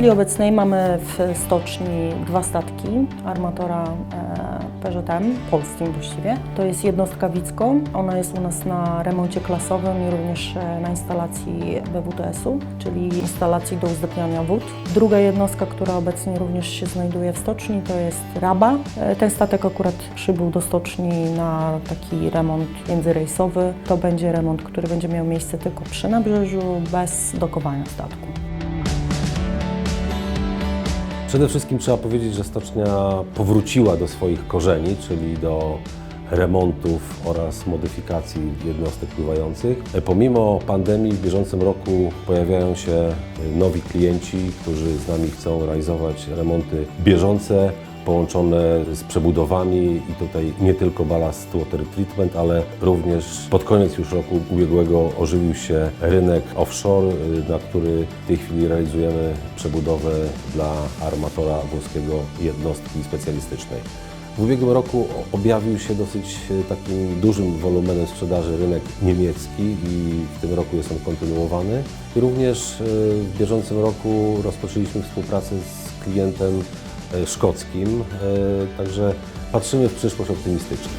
chwili obecnej mamy w stoczni dwa statki armatora e, PZM, polskim właściwie. To jest jednostka Wicko, ona jest u nas na remoncie klasowym i również e, na instalacji BWTS-u, czyli instalacji do uzdatniania wód. Druga jednostka, która obecnie również się znajduje w stoczni, to jest Raba. E, Ten statek akurat przybył do stoczni na taki remont międzyrejsowy. To będzie remont, który będzie miał miejsce tylko przy nabrzeżu, bez dokowania statku. Przede wszystkim trzeba powiedzieć, że stocznia powróciła do swoich korzeni, czyli do remontów oraz modyfikacji jednostek pływających. Pomimo pandemii w bieżącym roku pojawiają się nowi klienci, którzy z nami chcą realizować remonty bieżące, połączone z przebudowami i tutaj nie tylko ballast water treatment, ale również pod koniec już roku ubiegłego ożywił się rynek offshore, y, na który w tej chwili realizujemy przebudowę dla armatora włoskiego jednostki specjalistycznej. W ubiegłym roku objawił się dosyć y, takim dużym wolumenem sprzedaży rynek niemiecki i w tym roku jest on kontynuowany. I również y, w bieżącym roku rozpoczęliśmy współpracę z klientem szkockim, e, także patrzymy w przyszłość optymistycznie.